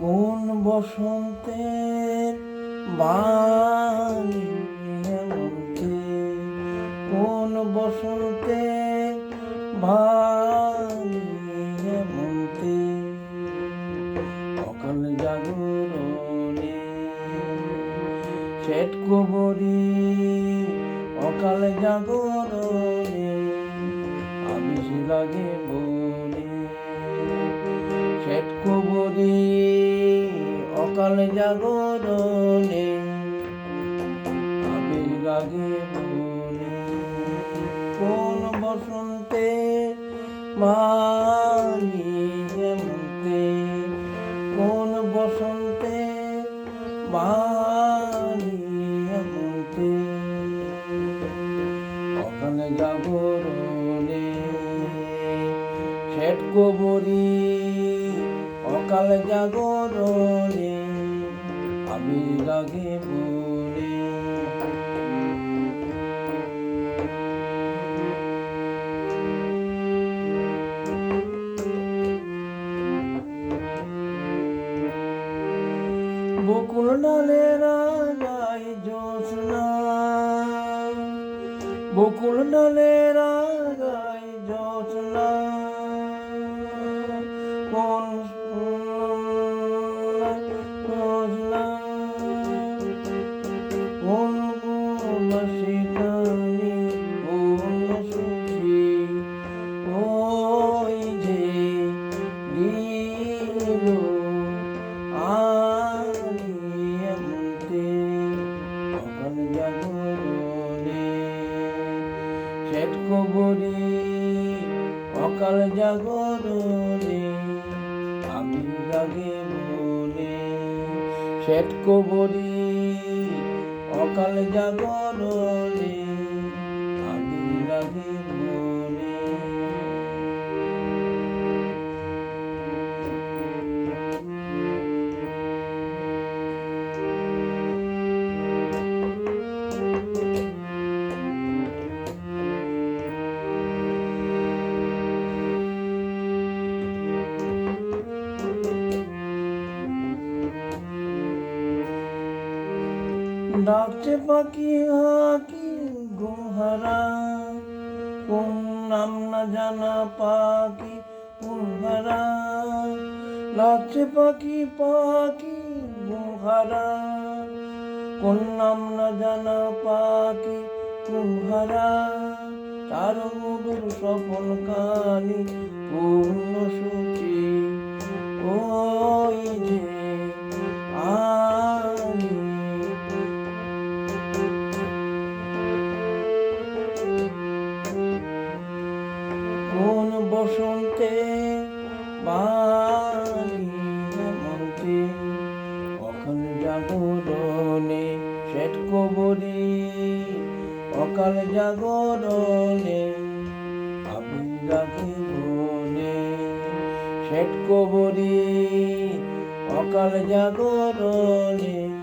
কোন বসন্তের বাণী কোন বাণী হেমন্তে অকাল জাগরণে শ্বেত কবরী, অকাল জাগরণে আবিষ লাগে বলে শ্বেত কবরী অকাল জাগরণে লাগে বলে কোন বসন্তে মানি হেমন্তে কোন বসন্তে মানি যেমতে অকালে জাগরণে। শ্বেত কবরী অকাল জাগরণে আমি লাগে বলে বকুল ডালের গায়ে জোৎস্না বকুল ডালের গায়ে কবরী অকাল জাগরণে আমি লাগে বলে শ্বেত কবরি অকাল জাগরণে আমি লাগে ডাকছে পাখি হাকি গুহারা। কোন নাম না জানা পাখি গুহারা ডাকছে পাখি পাখি গুহারা। কোন নাম না জানা পাখি গুহারা তার মধুর সফল কানি পূর্ণ সূচি বসন্তে বাণী হেমন্তে অকাল জাগরণে শ্বেত কবরী। অকাল জাগরণে আমি রাখি বনে শ্বেত কবরী, অকাল জাগরণে